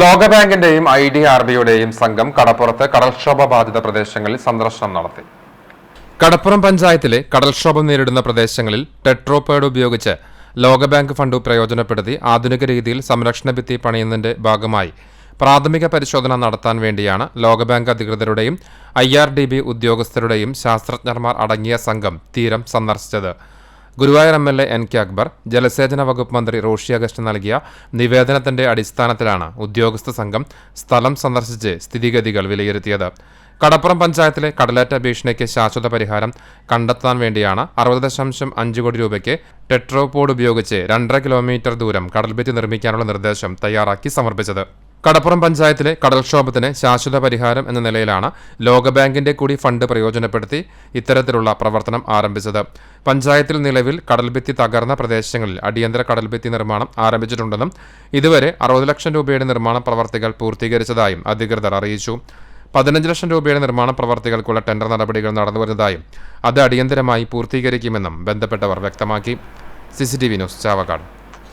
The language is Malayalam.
ലോകബാങ്കിന്റെയും ഐ ഡി ആർ ബിയുടെയും സംഘം കടപ്പുറത്ത് കടൽക്ഷോഭ ബാധിത പ്രദേശങ്ങളിൽ സന്ദർശനം നടത്തി. കടപ്പുറം പഞ്ചായത്തിലെ കടൽക്ഷോഭം നേരിടുന്ന പ്രദേശങ്ങളിൽ ടെട്രോപേഡ് ഉപയോഗിച്ച് ലോകബാങ്ക് ഫണ്ട് പ്രയോജനപ്പെടുത്തി ആധുനിക രീതിയിൽ സംരക്ഷണ ഭിത്തി പണിയുന്നതിന്റെ ഭാഗമായി പ്രാഥമിക പരിശോധന നടത്താൻ വേണ്ടിയാണ് ലോകബാങ്ക് അധികൃതരുടെയും ഐ ആർ ഡി ബി ഉദ്യോഗസ്ഥരുടെയും ശാസ്ത്രജ്ഞർമാർ അടങ്ങിയ സംഘം തീരം സന്ദർശിച്ചത്. Guruvayur M L A N K Akbar ജലസേചന വകുപ്പ് മന്ത്രി റോഷി അഗസ്റ്റ് നൽകിയ നിവേദനത്തിന്റെ അടിസ്ഥാനത്തിലാണ് ഉദ്യോഗസ്ഥ സംഘം സ്ഥലം സന്ദർശിച്ച് സ്ഥിതിഗതികൾ വിലയിരുത്തിയത്. കടപ്പുറം പഞ്ചായത്തിലെ കടലേറ്റ ഭീഷണിക്ക് ശാശ്വത പരിഹാരം കണ്ടെത്താൻ വേണ്ടിയാണ് അറുപത് ദശാംശം അഞ്ച് കോടി രൂപയ്ക്ക് ടെട്രോപോഡ് ഉപയോഗിച്ച് രണ്ടര കിലോമീറ്റർ ദൂരം കടൽഭിത്തി നിർമ്മിക്കാനുള്ള നിർദ്ദേശം തയ്യാറാക്കി സമർപ്പിച്ചത്. കടപ്പുറം പഞ്ചായത്തിലെ കടൽക്ഷോഭത്തിന് ശാശ്വത പരിഹാരം എന്ന നിലയിലാണ് ലോകബാങ്കിന്റെ കൂടി ഫണ്ട് പ്രയോജനപ്പെടുത്തി ഇത്തരത്തിലുള്ള പ്രവർത്തനം ആരംഭിച്ചത്. പഞ്ചായത്തിൽ നിലവിൽ കടൽഭിത്തി തകർന്ന പ്രദേശങ്ങളിൽ അടിയന്തര കടൽഭിത്തി നിർമ്മാണം ആരംഭിച്ചിട്ടുണ്ടെന്നും ഇതുവരെ അറുപത് ലക്ഷം രൂപയുടെ നിർമ്മാണ പ്രവർത്തികൾ പൂർത്തീകരിച്ചതായും അധികൃതർ അറിയിച്ചു. പതിനഞ്ച് ലക്ഷം രൂപയുടെ നിർമ്മാണ പ്രവർത്തികൾക്കുള്ള ടെൻഡർ നടപടികൾ നടന്നുവരുന്നതായും അത് അടിയന്തരമായി പൂർത്തീകരിക്കുമെന്നും ബന്ധപ്പെട്ടവർ വ്യക്തമാക്കി. CCTV news Chavakkad.